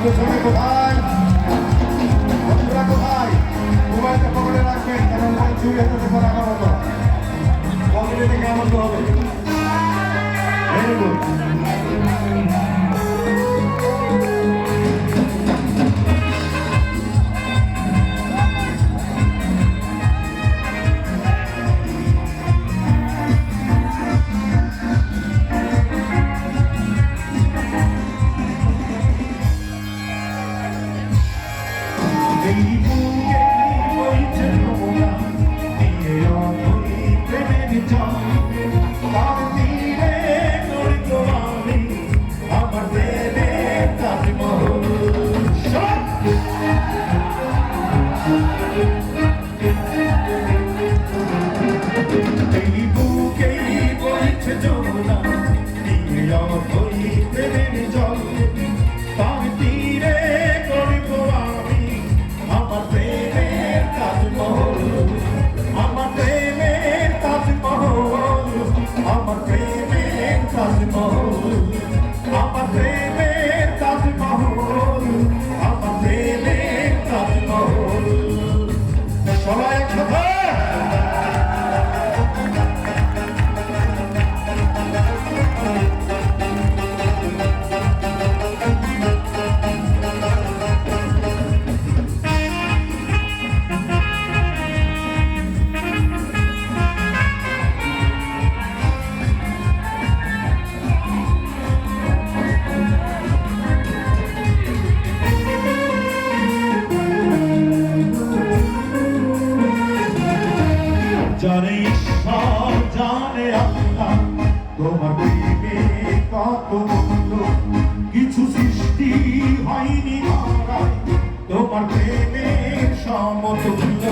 ছবি কোথায় বন্ধুরা কোথায় মোবাইলটা পকেটে রাখবেন কারণ চুরি হতে দেখো রাখা মতো পকেটে থেকে এমন হবে বুকেই বইছে জোনা নিয়ে অতই প্রেমের জানে ঈশ্বর, জানে আল্লাহ। তোমার প্রেমে কত কিছু সৃষ্টি হয়নি তোমার প্রেমের সমতুল্য।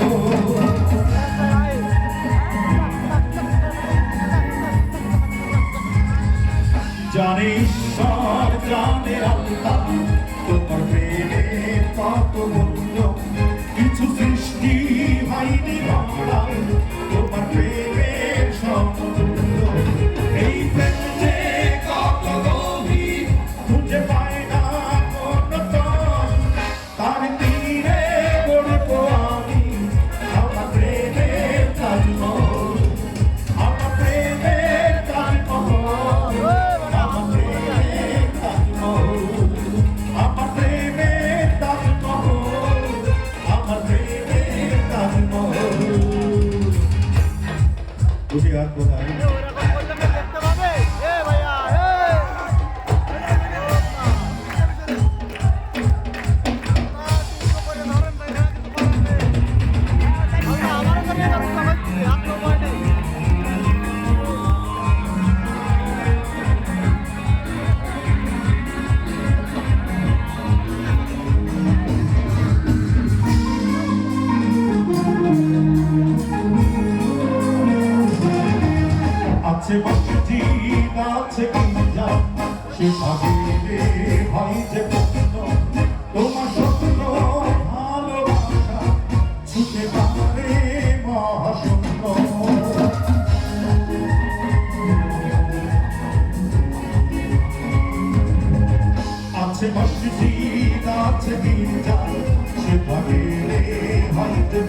জানে ঈশ্বর, জানে আল্লাহ। তোমার প্রেমের কত মূল্য 不是给他多 সে ভাবিলে হয় যে পূর্ণ তোমার স্বপ্ন, ভালোবাসা ছুটে পারে মহাশূন্য। আছে মসজিদ আছে গির্জা সে ভাবিলে হয় যে